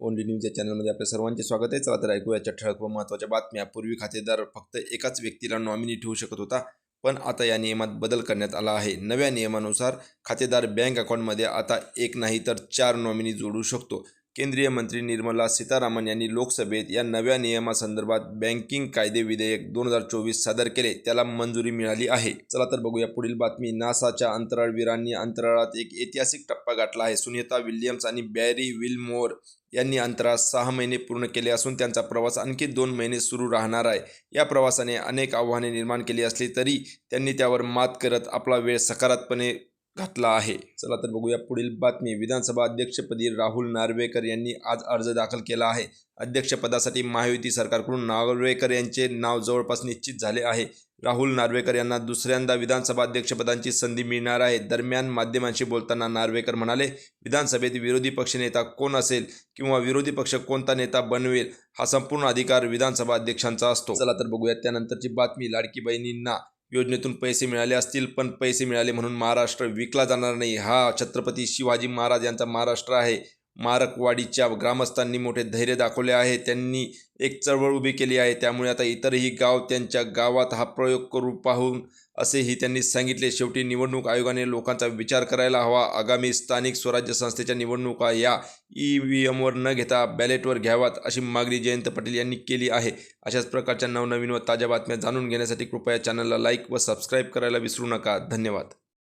Only news या चॅनलमध्ये आपल्या सर्वांचे स्वागत आहे. चला तर ऐकूया ठळक व महत्त्वाच्या बातम्या. पूर्वी खातेदार फक्त एकाच व्यक्तीला नॉमिनी ठेवू शकत होता पण आता या नियमात बदल करण्यात आला आहे. नव्या नियमानुसार खातेदार बँक अकाउंटमध्ये आता एक नाही तर चार नॉमिनी जोडू शकतो. केंद्रीय मंत्री निर्मला सीतारामन यांनी लोकसभेत या नव्या नियमासंदर्भात बँकिंग कायदे विधेयक दोन हजार चोवीस सादर केले. त्याला मंजुरी मिळाली आहे. चला तर बघूया पुढील बातमी. नासाच्या अंतराळवीरांनी अंतराळात एक ऐतिहासिक टप्पा गाठला आहे. सुनीता विल्यम्स आणि बॅरी विलमोर यांनी अंतराळात सहा महिने पूर्ण केले असून त्यांचा प्रवास आणखी दोन महिने सुरू राहणार आहे. या प्रवासाने अनेक आव्हाने निर्माण केली असली तरी त्यांनी त्यावर मात करत आपला वेळ सकारात्मकपणे घातला आहे. चला तर बघूया पुढील बातमी. विधानसभा अध्यक्षपदी राहुल नार्वेकर यांनी आज अर्ज दाखल केला आहे. अध्यक्षपदासाठी महायुती सरकारकडून नार्वेकर यांचे नाव जवळपास निश्चित झाले आहे. राहुल नार्वेकर यांना दुसऱ्यांदा विधानसभा अध्यक्षपदांची संधी मिळणार आहे. दरम्यान माध्यमांशी बोलताना नार्वेकर म्हणाले विधानसभेत विरोधी पक्षनेता कोण असेल किंवा विरोधी पक्ष कोणता नेता बनवेल हा संपूर्ण अधिकार विधानसभा अध्यक्षांचा असतो. चला तर बघूया त्यानंतरची बातमी. लाडकी बहिणींना योजनेतून पैसे मिळाले असतील पण पैसे मिळाले म्हणून महाराष्ट्र विकला जाणार नाही. हा छत्रपती शिवाजी महाराज यांचा महाराष्ट्र आहे. मारकवाडीच्या ग्रामस्थांनी मोठे धैर्य दाखवले आहे. त्यांनी एक चळवळ उभी केली आहे. त्यामुळे आता इतरही गाव त्यांच्या गावात हा प्रयोग करू पाहून असेही त्यांनी सांगितले. शेवटी निवडणूक आयोगाने लोकांचा विचार करायला हवा. आगामी स्थानिक स्वराज्य संस्थेच्या निवडणुका या ई व्ही एमवर न घेता बॅलेटवर घ्याव्यात अशी मागणी जयंत पाटील यांनी केली आहे. अशाच प्रकारच्या नवनवीन व ताज्या बातम्या जाणून घेण्यासाठी कृपया चॅनलला लाईक व सबस्क्राईब करायला विसरू नका. धन्यवाद.